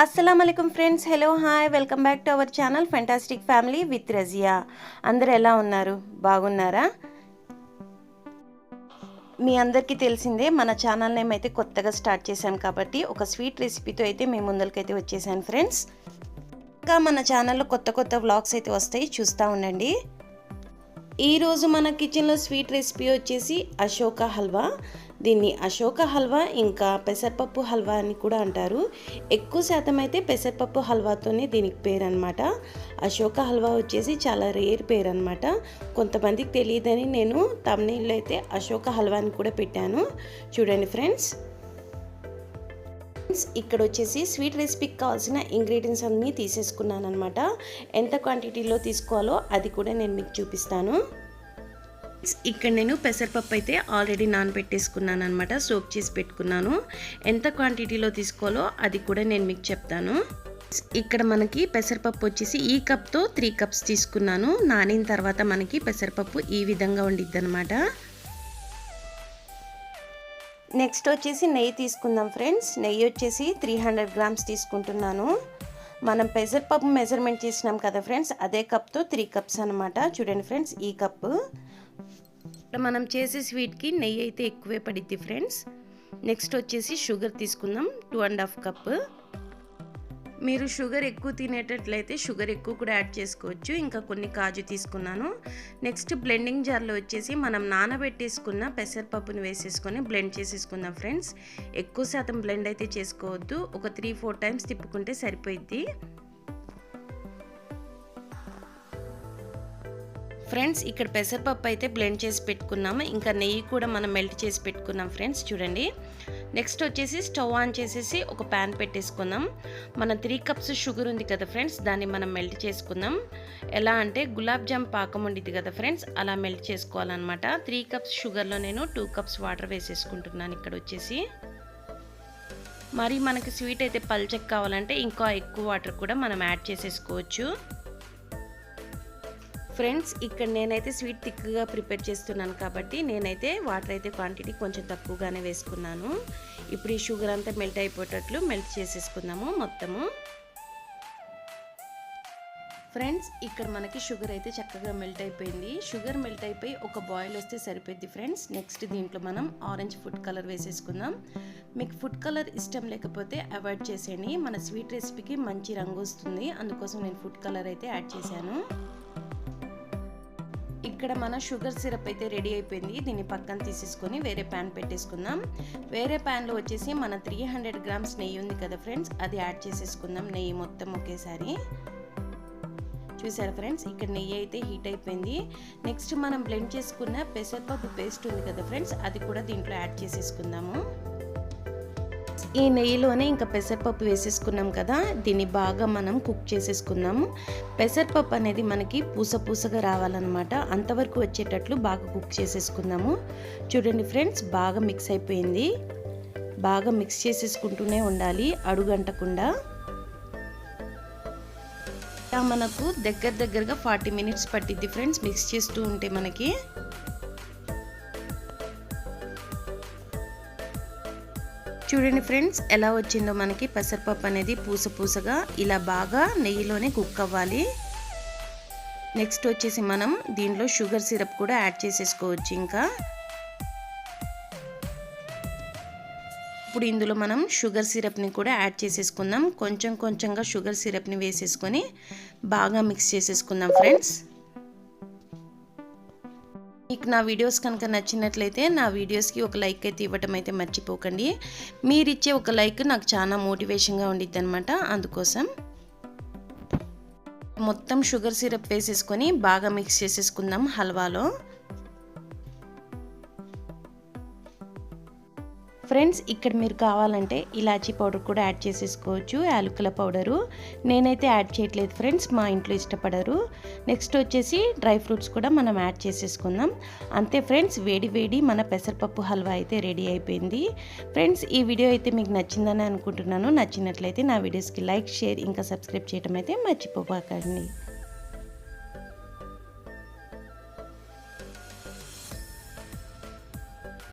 అస్సలం అయికం friends hello hi welcome back to our channel fantastic family with Raziya. అందరు ఎలా ఉన్నారు? బాగున్నారా? మీ అందరికీ తెలిసిందే మన ఛానల్ నేమ్ అయితే కొత్తగా స్టార్ట్ చేశాను కాబట్టి ఒక స్వీట్ రెసిపీతో అయితే మీ ముందరికైతే వచ్చేసాను ఫ్రెండ్స్. ఇంకా మన ఛానల్లో కొత్త కొత్త వ్లాగ్స్ అయితే వస్తాయి చూస్తూ ఉండండి. ఈరోజు మన కిచెన్లో స్వీట్ రెసిపీ వచ్చేసి అశోక హల్వా. దీన్ని అశోక హల్వా ఇంకా పెసరపప్పు హల్వా అని కూడా అంటారు. ఎక్కువ శాతం అయితే పెసరపప్పు హల్వాతోనే దీనికి పేరు అనమాట అశోక హల్వా వచ్చేసి చాలా రేర్ పేరు అనమాట కొంతమందికి తెలియదని నేను తమిళలో అయితే అశోక హల్వా అని కూడా పెట్టాను. చూడండి ఫ్రెండ్స్. ఇక్కడ వచ్చేసి స్వీట్ రెసిపీకి కావాల్సిన ఇంగ్రీడియంట్స్ అన్నీ తీసేసుకున్నాను అనమాట ఎంత క్వాంటిటీలో తీసుకోవాలో అది కూడా నేను మీకు చూపిస్తాను. ఇక్కడ నేను పెసరపప్పు అయితే ఆల్రెడీ నానబెట్టేసుకున్నాను అనమాట సోప్ చేసి పెట్టుకున్నాను. ఎంత క్వాంటిటీలో తీసుకోవాలో అది కూడా నేను మీకు చెప్తాను. ఇక్కడ మనకి పెసరపప్పు వచ్చేసి ఈ కప్తో త్రీ కప్స్ తీసుకున్నాను. నానిన తర్వాత మనకి పెసరపప్పు ఈ విధంగా ఉండిద్ది అనమాట నెక్స్ట్ వచ్చేసి నెయ్యి తీసుకుందాం ఫ్రెండ్స్. నెయ్యి వచ్చేసి త్రీ హండ్రెడ్ గ్రామ్స్ తీసుకుంటున్నాను. మనం పెసరపప్పు మెజర్మెంట్ చేసినాం కదా ఫ్రెండ్స్ అదే కప్తో త్రీ కప్స్ అనమాట చూడండి ఫ్రెండ్స్ ఈ కప్పు. మనం చేసే స్వీట్కి నెయ్యి అయితే ఎక్కువే పడిద్ది ఫ్రెండ్స్. నెక్స్ట్ వచ్చేసి షుగర్ తీసుకుందాం టూ అండ్ హాఫ్ కప్ మీరు షుగర్ ఎక్కువ తినేటట్లయితే షుగర్ ఎక్కువ కూడా యాడ్ చేసుకోవచ్చు. ఇంకా కొన్ని కాజు తీసుకున్నాను. నెక్స్ట్ బ్లెండింగ్ జార్లో వచ్చేసి మనం నానబెట్టేసుకున్న పెసరపప్పుని వేసేసుకొని బ్లెండ్ చేసేసుకుందాం ఫ్రెండ్స్. ఎక్కువ శాతం బ్లెండ్ అయితే చేసుకోవద్దు. ఒక త్రీ ఫోర్ టైమ్స్ తిప్పుకుంటే సరిపోయిద్ది. ఫ్రెండ్స్ ఇక్కడ పెసరపప్పు అయితే బ్లెండ్ చేసి పెట్టుకున్నాము. ఇంకా నెయ్యి కూడా మనం మెల్ట్ చేసి పెట్టుకున్నాం ఫ్రెండ్స్. చూడండి. నెక్స్ట్ వచ్చేసి స్టవ్ ఆన్ చేసేసి ఒక ప్యాన్ పెట్టేసుకుందాం. మన త్రీ కప్స్ షుగర్ ఉంది కదా ఫ్రెండ్స్ దాన్ని మనం మెల్ట్ చేసుకుందాం. ఎలా అంటే గులాబ్ జామ్ పాకం ఉండిద్ది కదా ఫ్రెండ్స్ అలా మెల్ట్ చేసుకోవాలన్నమాట. త్రీ కప్స్ షుగర్లో నేను టూ కప్స్ వాటర్ వేసేసుకుంటున్నాను ఇక్కడ వచ్చేసి. మరి మనకి స్వీట్ అయితే పల్చక్ కావాలంటే ఇంకా ఎక్కువ వాటర్ కూడా మనం యాడ్ చేసేసుకోవచ్చు. ఫ్రెండ్స్ ఇక్కడ నేనైతే స్వీట్ థిక్గా ప్రిపేర్ చేస్తున్నాను కాబట్టి నేనైతే వాటర్ అయితే క్వాంటిటీ కొంచెం తక్కువగానే వేసుకున్నాను. ఇప్పుడు ఈ షుగర్ అంతా మెల్ట్ అయిపోయేటట్లు మెల్ట్ చేసేసుకుందాము మొత్తము. ఫ్రెండ్స్ ఇక్కడ మనకి షుగర్ అయితే చక్కగా మెల్ట్ అయిపోయింది. షుగర్ మెల్ట్ అయిపోయి ఒక బాయిల్ వస్తే సరిపోద్ది ఫ్రెండ్స్. నెక్స్ట్ దీంట్లో మనం ఆరెంజ్ ఫుడ్ కలర్ వేసేసుకుందాం. మీకు ఫుడ్ కలర్ ఇష్టం లేకపోతే అవాయిడ్ చేసేయండి. మన స్వీట్ రెసిపీకి మంచి రంగు వస్తుంది. అందుకోసం నేను ఫుడ్ కలర్ అయితే యాడ్ చేశాను. ఇక్కడ మన షుగర్ సిరప్ అయితే రెడీ అయిపోయింది. దీన్ని పక్కన తీసేసుకొని వేరే ప్యాన్ పెట్టేసుకుందాం. వేరే ప్యాన్లో వచ్చేసి మన త్రీ హండ్రెడ్ గ్రామ్స్ నెయ్యి ఉంది కదా ఫ్రెండ్స్ అది యాడ్ చేసేసుకుందాం నెయ్యి మొత్తం ఒకేసారి. చూసారు ఫ్రెండ్స్ ఇక్కడ నెయ్యి అయితే హీట్ అయిపోయింది. నెక్స్ట్ మనం బ్లెండ్ చేసుకున్న పెసరపప్పు పేస్ట్ ఉంది కదా ఫ్రెండ్స్ అది కూడా దీంట్లో యాడ్ చేసేసుకుందాము. ఈ నెయ్యిలోనే ఇంకా పెసరపప్పు వేసేసుకున్నాం కదా. దీన్ని బాగా మనం కుక్ చేసేసుకుందాము పెసరపప్పు అనేది మనకి పూస పూసగా రావాలన్నమాట. అంతవరకు వచ్చేటట్లు బాగా కుక్ చేసేసుకుందాము చూడండి ఫ్రెండ్స్ బాగా మిక్స్ అయిపోయింది. బాగా మిక్స్ చేసేసుకుంటూనే ఉండాలి అడుగంటకుండా. మనకు దగ్గర దగ్గరగా ఫార్టీ మినిట్స్ పట్టిద్ది ఫ్రెండ్స్ మిక్స్ చేస్తూ ఉంటే మనకి. చూడండి ఫ్రెండ్స్ ఎలా వచ్చిందో మనకి పెసరపప్పు అనేది పూస పూసగా ఇలా బాగా నెయ్యిలోనే కుక్ అవ్వాలి. నెక్స్ట్ వచ్చేసి మనం దీనిలో షుగర్ సిరప్ కూడా యాడ్ చేసేసుకోవచ్చు ఇంకా. ఇప్పుడు ఇందులో మనం షుగర్ సిరప్ని కూడా యాడ్ చేసేసుకుందాం. కొంచెం కొంచెంగా షుగర్ సిరప్ని వేసేసుకొని బాగా మిక్స్ చేసేసుకుందాం ఫ్రెండ్స్. మీకు నా వీడియోస్ కనుక నచ్చినట్లయితే నా వీడియోస్కి ఒక లైక్ అయితే ఇవ్వటం అయితే మర్చిపోకండి. మీరు ఇచ్చే ఒక లైక్ నాకు చాలా మోటివేషన్గా ఉండిద్ది అనమాట అందుకోసం మొత్తం షుగర్ సిరప్ వేసేసుకొని బాగా మిక్స్ చేసేసుకుందాం హల్వాలో. ఫ్రెండ్స్ ఇక్కడ మీరు కావాలంటే ఇలాచీ పౌడర్ కూడా యాడ్ చేసేసుకోవచ్చు యాలకుల పౌడరు. నేనైతే యాడ్ చేయట్లేదు ఫ్రెండ్స్ మా ఇంట్లో ఇష్టపడరు. నెక్స్ట్ వచ్చేసి డ్రై ఫ్రూట్స్ కూడా మనం యాడ్ చేసేసుకుందాం. అంతే ఫ్రెండ్స్ వేడి వేడి మన పెసరపప్పు హల్వా అయితే రెడీ అయిపోయింది. ఫ్రెండ్స్ ఈ వీడియో అయితే మీకు నచ్చిందని అనుకుంటున్నాను. నచ్చినట్లయితే నా వీడియోస్కి లైక్ షేర్ ఇంకా సబ్స్క్రైబ్ చేయడం అయితే మర్చిపోకండి